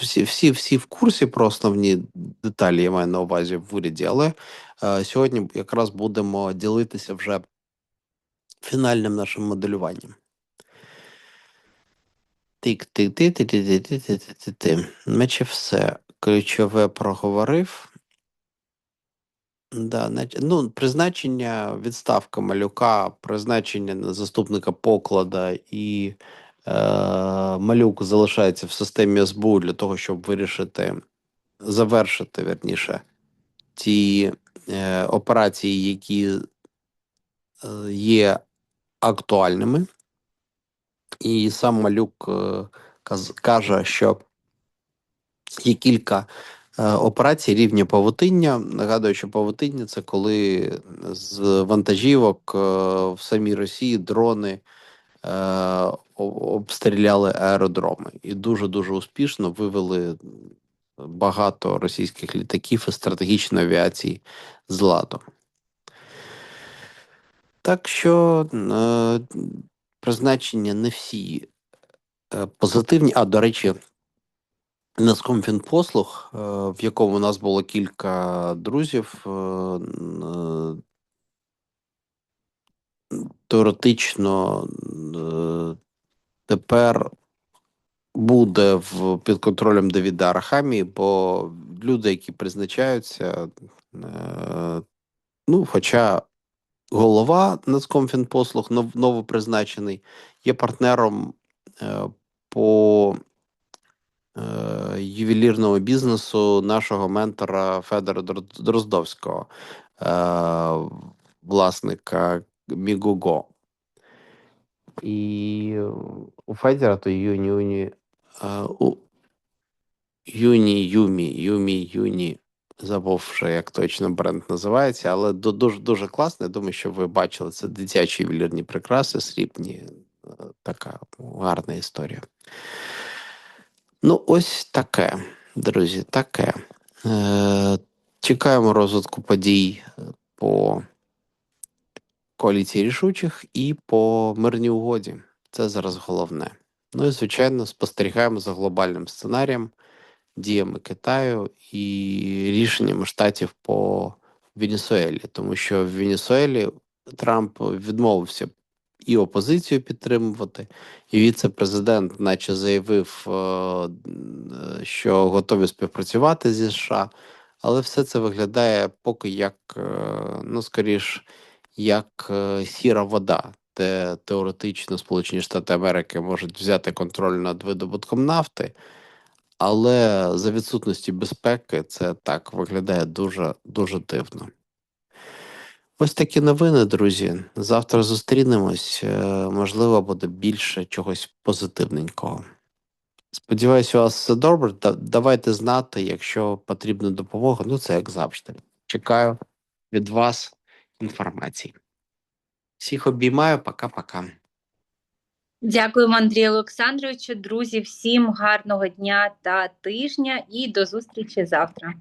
всі, всі, всі в курсі про основні деталі, я маю на увазі в уряді, але е, сьогодні якраз будемо ділитися вже фінальним нашим моделюванням. тик тик ти ти ти ти ти ти ти ти Наче все. Ключове проговорив. Да, ну, призначення відставка малюка, призначення на заступника поклада і малюк залишається в системі СБУ для того, щоб вирішити, завершити верніше ті е, операції, які е, є актуальними. І сам малюк е, каже, що є кілька е, операцій рівня павутиння. Нагадую, що павутиння це коли з вантажівок е, в самій Росії дрони е, обстріляли аеродроми і дуже дуже успішно вивели багато російських літаків і стратегічної авіації з ладу. Так що е, призначення не всі е, позитивні. А до речі, Нацкомфінпослуг, е, в якому у нас було кілька друзів, е, е, теоретично е, тепер буде в, під контролем Давіда Арахамії, бо люди, які призначаються, е, ну, хоча голова Нацкомфінпослуг, нов, новопризначений, є партнером е, по ювелірному бізнесу нашого ментора Федора Дроздовського, власника Мігуго. І у Федора то Юні Юні. е, у Юні Юмі, Юмі Юні. Забув вже, як точно бренд називається, але дуже дуже класно. Я думаю, що ви бачили це дитячі ювелірні прикраси, срібні. Е, Така гарна історія. Ну, ось таке, друзі, таке. Е, чекаємо розвитку подій е, по коаліції рішучих і по мирній угоді. Це зараз головне. Ну і звичайно, спостерігаємо за глобальним сценарієм, діями Китаю і рішеннями штатів по Венесуелі, тому що в Венесуелі Трамп відмовився і опозицію підтримувати, і віце-президент, наче заявив, е, що готові співпрацювати зі США, але все це виглядає поки як, е, ну скоріш, як е, сіра вода, де теоретично Сполучені Штати Америки можуть взяти контроль над видобутком нафти, але за відсутності безпеки це так виглядає дуже дуже дивно. Ось такі новини, друзі. Завтра зустрінемось. Е, Можливо, буде більше чогось позитивненького. Сподіваюсь, у вас все добре. Давайте знати, якщо потрібна допомога. Ну, це як завжди. Чекаю від вас інформації. Всіх обіймаю, пока-пока. Дякуємо, Андрію Олександровичу. Друзі, всім гарного дня та тижня і до зустрічі завтра.